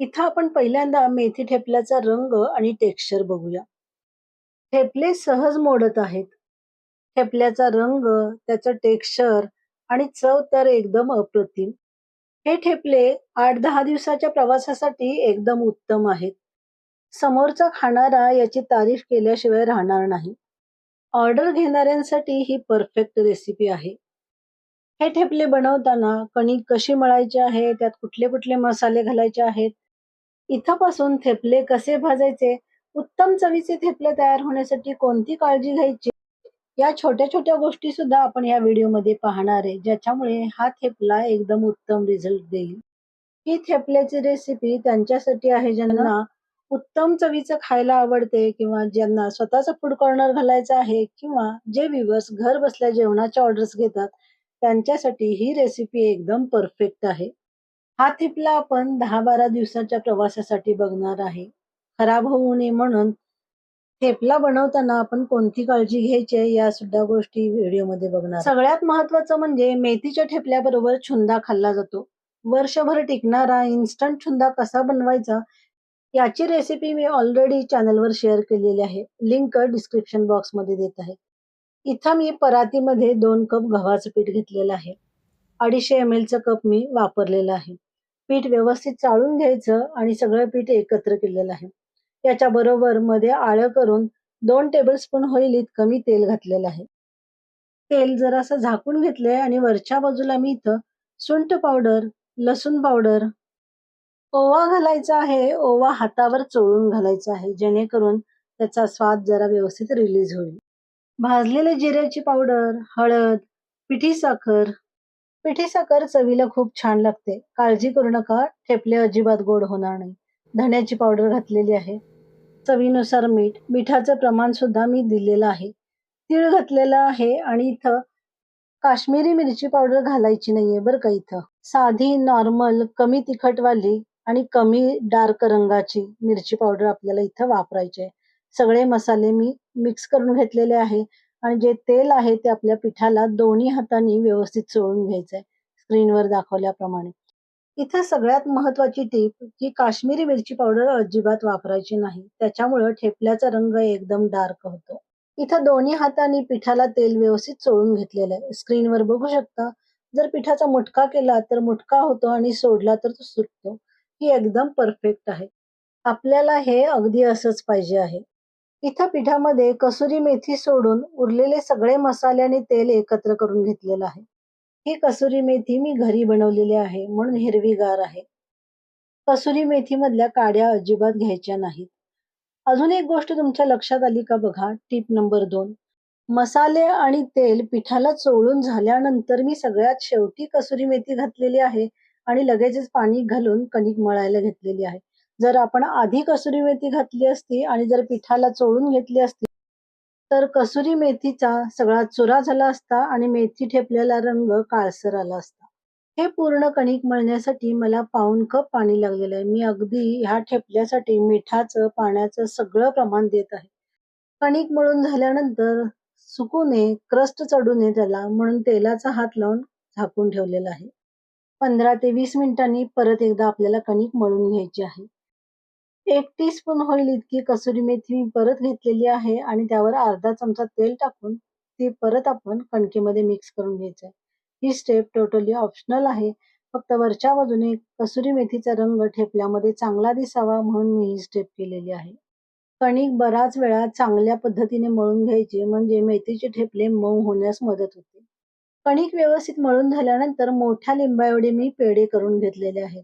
इथं आपण पहिल्यांदा मेथी ठेपल्याचा रंग आणि टेक्स्चर बघूया. ठेपले सहज मोडत आहेत. ठेपल्याचा रंग, त्याचं टेक्स्चर आणि चव तर एकदम अप्रतिम. हे ठेपले आठ दहा दिवसाच्या प्रवासासाठी एकदम उत्तम आहेत. समोरचा खाणारा याची तारीफ केल्याशिवाय राहणार नाही. ऑर्डर घेणाऱ्यांसाठी ही परफेक्ट रेसिपी आहे. हे ठेपले बनवताना कणिक कशी मळायची आहे, त्यात कुठले कुठले मसाले घालायचे आहेत, इथपासून थेपले कसे भाजायचे, उत्तम चवीचे थेपले तयार होण्यासाठी कोणती काळजी घ्यायची, या छोट्या छोट्या गोष्टी सुद्धा आपण या व्हिडिओमध्ये पाहणार आहे, ज्याच्यामुळे हा थेपला एकदम उत्तम रिझल्ट देईल. ही थेपल्याची रेसिपी त्यांच्यासाठी आहे ज्यांना उत्तम चवीचं खायला आवडते किंवा ज्यांना स्वतःचा फूड कॉर्नर घालायचा आहे किंवा जे व्ह्यूअर्स घर बसल्या जेवणाच्या ऑर्डर्स घेतात त्यांच्यासाठी ही रेसिपी एकदम परफेक्ट आहे. हा थेपला आपण दहा बारा दिवसाच्या प्रवासासाठी बघणार आहे. खराब होऊ नये म्हणून थेपला बनवताना आपण कोणती काळजी घ्यायची या सुद्धा गोष्टी व्हिडिओमध्ये बघणार. सगळ्यात महत्वाचं म्हणजे मेथीच्या ठेपल्याबरोबर छुंदा खाल्ला जातो. वर्षभर टिकणारा इन्स्टंट छुंदा कसा बनवायचा याची रेसिपी मी ऑलरेडी चॅनलवर शेअर केलेली आहे. लिंक डिस्क्रिप्शन बॉक्समध्ये देत आहे. इथं मी परातीमध्ये दोन कप गव्हाचं पीठ घेतलेलं आहे. 250 एम एलचं कप मी वापरलेलं आहे. पीठ व्यवस्थित चाळून घ्यायचं आणि सगळं पीठ एकत्र केलेलं आहे. याच्या बरोबर मध्ये आळं करून 2 टेबलस्पून होईल इतकं मी तेल घातलेलं आहे. तेल जरासं झाकून घेतलंय आणि वरच्या बाजूला मी इथं सुंठ पावडर, लसूण पावडर, ओवा घालायचा आहे. ओवा हातावर चोळून घालायचा आहे जेणेकरून त्याचा स्वाद जरा व्यवस्थित रिलीज होईल. भाजलेले जिऱ्याची पावडर, हळद, पिठी साखर. पिठी साखर चवीला खूप छान लागते. काळजी करू नका, ठेपले अजिबात गोड होणार नाही. धण्याची पावडर घातलेली आहे. चवीनुसार मीठ. मिठाचं प्रमाण सुद्धा मी दिलेलं आहे. तीळ घातलेलं आहे आणि इथं काश्मीरी मिरची पावडर घालायची नाहीये बरं का इथं. साधी नॉर्मल कमी तिखटवाली आणि कमी डार्क रंगाची मिरची पावडर आपल्याला इथं वापरायची आहे. सगळे मसाले मी मिक्स करून घेतलेले आहे आणि जे तेल आहे ते आपल्या पिठाला दोन्ही हातांनी व्यवस्थित चोळून घ्यायचंय स्क्रीनवर दाखवल्याप्रमाणे. इथे सगळ्यात महत्वाची टीप की काश्मीरी मिरची पावडर अजिबात वापरायची नाही. त्याच्यामुळं ठेपल्याचा रंग एकदम डार्क होतो. इथं दोन्ही हातांनी पिठाला तेल व्यवस्थित चोळून घेतलेलं आहे. स्क्रीनवर बघू शकता. जर पिठाचा मुटका केला तर मुटका होतो आणि सोडला तर तो सुटतो. ही एकदम परफेक्ट आहे. आपल्याला हे अगदी असंच पाहिजे आहे. इथं पिठामध्ये कसुरी मेथी सोडून उरलेले सगळे मसाले आणि तेल एकत्र करून घेतलेलं आहे. ही कसुरी मेथी मी घरी बनवलेली आहे म्हणून हिरवीगार आहे. कसुरी मेथी मधल्या काड्या अजिबात घ्यायच्या नाहीत. अजून एक गोष्ट तुमच्या लक्षात आली का बघा टीप नंबर दोन मसाले आणि तेल पिठाला चोळून झाल्यानंतर मी सगळ्यात शेवटी कसुरी मेथी घातलेली आहे आणि लगेचच पाणी घालून कणिक मळायला घेतलेली आहे. जर आपण आधी कसुरी मेथी घातली असती आणि जर पिठाला चोळून घेतली असती तर कसुरी मेथीचा सगळा चुरा झाला असता आणि मेथी ठेपलेला रंग काळसर आला असता. हे पूर्ण कणिक मळण्यासाठी मला पाऊण कप पाणी लागलेलं आहे. मी अगदी ह्या ठेपल्यासाठी मिठाचं, पाण्याचं सगळं प्रमाण देत आहे. कणिक मळून झाल्यानंतर सुकू नये, क्रस्ट चढू नये त्याला म्हणून तेलाचा हात लावून झाकून ठेवलेला आहे. 15 ते वीस मिनिटांनी परत एकदा आपल्याला कणिक मळून घ्यायची आहे. एक टी स्पून होईल इतकी कसुरी मेथी मी परत घेतलेली आहे आणि त्यावर अर्धा चमचा तेल टाकून ती परत आपण कणकेमध्ये मिक्स करून घ्यायचं ही स्टेप टोटली ऑप्शनल आहे. फक्त वरच्या बाजूने कसुरी मेथीचा रंग ठेपल्यामध्ये चांगला दिसावा म्हणून मी ही स्टेप केलेली आहे. कणिक बराच वेळा चांगल्या पद्धतीने मळून घ्यायची म्हणजे मेथीचे ठेपले मऊ होण्यास मदत होते. कणिक व्यवस्थित मळून झाल्यानंतर मोठ्या लिंबाएवढे मी पेढे करून घेतलेले आहेत.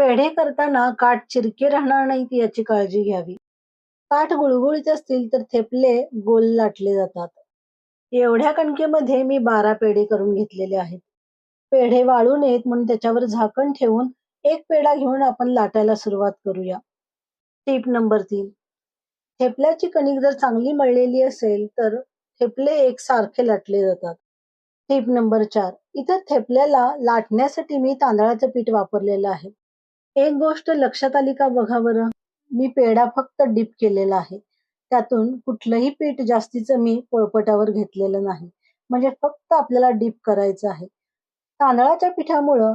पेढे करताना काठ चिरके राहणार नाहीत याची काळजी घ्यावी. काठ गुळगुळीत असतील तर थेपले गोल लाटले जातात. एवढ्या कणकेमध्ये मी 12 पेढे करून घेतलेले आहेत. पेढे वाळू नयेत म्हणून त्याच्यावर झाकण ठेवून एक पेढा घेऊन आपण लाटायला सुरुवात करूया. टीप नंबर तीन ठेपल्याची कणिक जर चांगली मळलेली असेल तर ठेपले एकसारखे लाटले जातात. टीप नंबर चार इथं थेपल्याला लाटण्यासाठी मी तांदळाचं पीठ वापरलेलं आहे. एक गोष्ट लक्षात आली का बघा बरं. मी पेढा फक्त डिप केलेला आहे. त्यातून कुठलंही पीठ जास्तीचं मी पोळपटावर घेतलेलं नाही. म्हणजे फक्त आपल्याला डिप करायचं आहे. तांदळाच्या पिठामुळं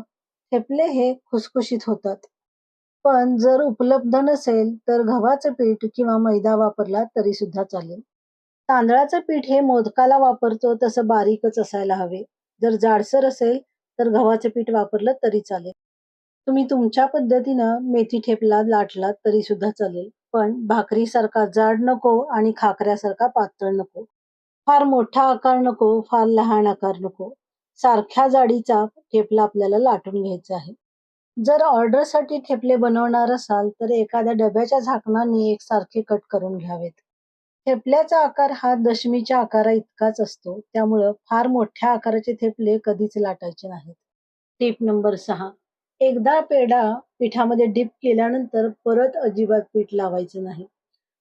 ठेपले हे खुसखुशीत होतात. पण जर उपलब्ध नसेल तर गव्हाचं पीठ किंवा मैदा वापरला तरी सुद्धा चालेल तांदळाचं पीठ हे मोदकाला वापरतो तसं बारीकच असायला हवे जर जाडसर असेल तर गव्हाचं पीठ वापरलं तरी चालेल तुम्ही तुमच्या पद्धतीनं मेथी ठेपला लाटलात तरी सुद्धा चालेल. पण भाकरीसारखा जाड नको आणि खाकऱ्यासारखा पातळ नको. फार मोठा आकार नको फार लहान आकार नको. सारख्या जाडीचा ठेपला आपल्याला लाटून घ्यायचा आहे. जर ऑर्डरसाठी ठेपले बनवणार असाल तर एखाद्या डब्याच्या झाकणाने एकसारखे कट करून घ्यावेत. ठेपल्याचा आकार हा दशमीच्या आकारा इतकाच असतो त्यामुळं फार मोठ्या आकाराचे ठेपले कधीच लाटायचे नाहीत. टिप नंबर सहा. एकदा पेढा पिठामध्ये डिप केल्यानंतर परत अजिबात पीठ लावायचं नाही.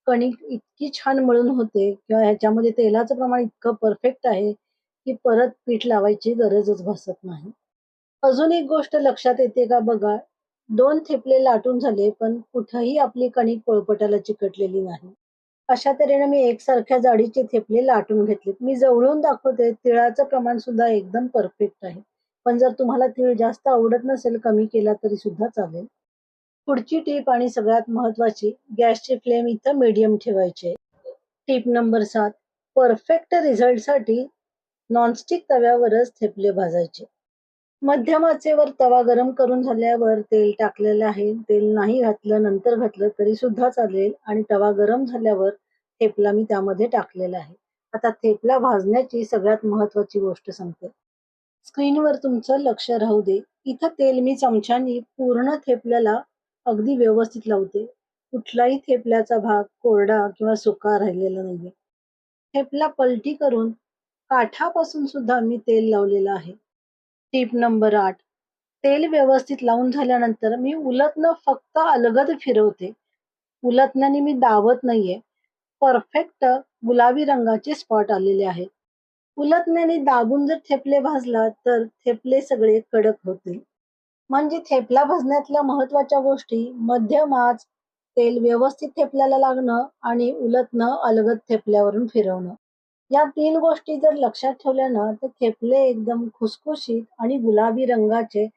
कणिक इतकी छान मळून होते किंवा ह्याच्यामध्ये तेलाचं प्रमाण इतकं परफेक्ट आहे की परत पीठ लावायची गरजच भासत नाही. अजून एक गोष्ट लक्षात येते का बघा दोन थेपले लाटून झाले पण कुठंही आपली कणिक पोळपटाला चिकटलेली नाही. अशा तऱ्हेने मी एकसारख्या जाडीचे थेपले लाटून घेतलेत. मी जवळून दाखवते तिळाचं प्रमाण सुद्धा एकदम परफेक्ट आहे. पण जर तुम्हाला तीळ जास्त आवडत नसेल कमी केला तरी सुद्धा चालेल. पुढची टीप आणि सगळ्यात महत्वाची गॅसची फ्लेम इथं मीडियम ठेवायची. टीप नंबर सात परफेक्ट रिझल्टसाठी नॉनस्टिक तव्यावरच थेपले भाजायचे. मध्यम आचेवर तवा गरम करून झाल्यावर तेल टाकलेलं आहे. तेल नाही घातलं नंतर घातलं तरी सुद्धा चालेल. आणि तवा गरम झाल्यावर थेपला मी त्यामध्ये टाकलेला आहे. आता थेपला भाजण्याची सगळ्यात महत्वाची गोष्ट सांगते. स्क्रीनवर तुमचं लक्ष राहू दे. इथं तेल मी चमच्यानी पूर्ण थेपल्याला अगदी व्यवस्थित लावते. कुठलाही थेपल्याचा भाग कोरडा किंवा सुका राहिलेला नाहीये. थेपला पलटी करून काठापासून सुद्धा मी तेल लावलेलं आहे. टीप नंबर आठ. तेल व्यवस्थित लावून झाल्यानंतर मी उलटणं फक्त अलगद फिरवते. उलटण्याने मी दावत नाहीये. परफेक्ट गुलाबी रंगाचे स्पॉट आलेले आहेत. उलटण्याने दाबून जर थेपले भाजला तर थेपले सगळे कडक होतील. म्हणजे थेपला भाजण्यातल्या महत्त्वाच्या गोष्टी मध्यम आच तेल व्यवस्थित थेपल्याला लागणं आणि उलटणं अलगद थेपल्यावरून फिरवणं. या तीन गोष्टी जर लक्षात ठेवल्या ना तर थेपले एकदम खुसखुशीत आणि गुलाबी रंगाचे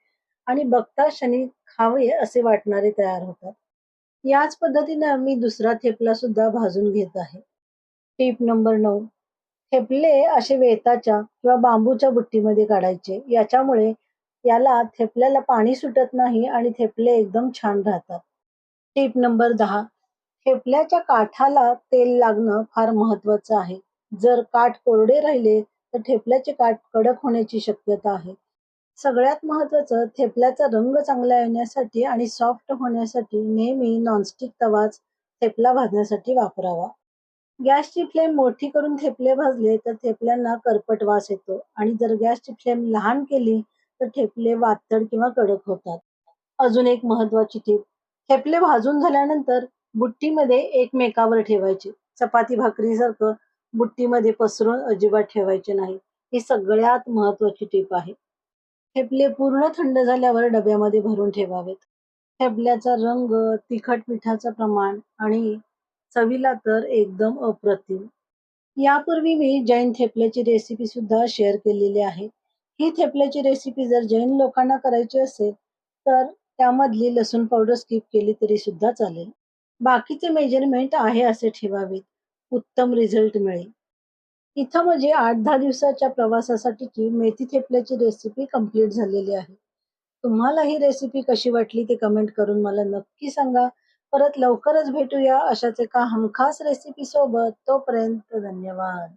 आणि बघता क्षणी खावे असे वाटणारे तयार होतात. याच पद्धतीने मी दुसरा थेपला सुद्धा भाजून घेत आहे. टीप नंबर नऊ. थेपले असे वेताच्या किंवा बांबूच्या बुट्टीमध्ये काढायचे. याच्यामुळे याला थेपल्याला पाणी सुटत नाही आणि थेपले एकदम छान राहतात. टीप नंबर दहा. थेपल्याच्या काठाला तेल लागणं फार महत्वाचं आहे. जर काठ कोरडे राहिले तर ठेपल्याचे काठ कडक होण्याची शक्यता आहे. सगळ्यात महत्वाचं थेपल्याचा रंग चांगला येण्यासाठी आणि सॉफ्ट होण्यासाठी नेहमी नॉनस्टिक तवाच थेपला भाजण्यासाठी वापरावा. गॅसची फ्लेम मोठी करून थेपले भाजले तर थेपल्यांना करपट वास येतो. आणि जर गॅसची फ्लेम लहान केली तर ठेपले वातड किंवा कडक होतात. अजून एक महत्वाची टीप. थेपले भाजून झाल्यानंतर बुट्टीमध्ये एकमेकावर ठेवायचे. चपाती भाकरीसारखं बुट्टीमध्ये पसरून अजिबात ठेवायचे नाही. ही सगळ्यात महत्वाची टीप आहे. थेपले पूर्ण थंड झाल्यावर डब्यामध्ये भरून ठेवावेत. थेपल्याचा रंग तिखट मिठाचं प्रमाण आणि चवीला तर एकदम अप्रतिम. यापूर्वी मी जैन थेपल्याची रेसिपी सुद्धा शेअर केलेली आहे. ही थेपल्याची रेसिपी जर जैन लोकांना करायची असेल तर त्यामधली लसूण पावडर स्किप केली तरी सुद्धा चालेल. बाकीचे मेजरमेंट आहे असे ठेवावेत. उत्तम रिझल्ट मिळेल. इथं म्हणजे आठ दहा दिवसाच्या प्रवासासाठीची मेथी थेपल्याची रेसिपी कंप्लीट झालेली आहे. तुम्हाला ही रेसिपी कशी वाटली ते कमेंट करून मला नक्की सांगा. परत लवकरच भेटूया अशाच एका हमखास रेसिपी सोबत. तोपर्यंत धन्यवाद.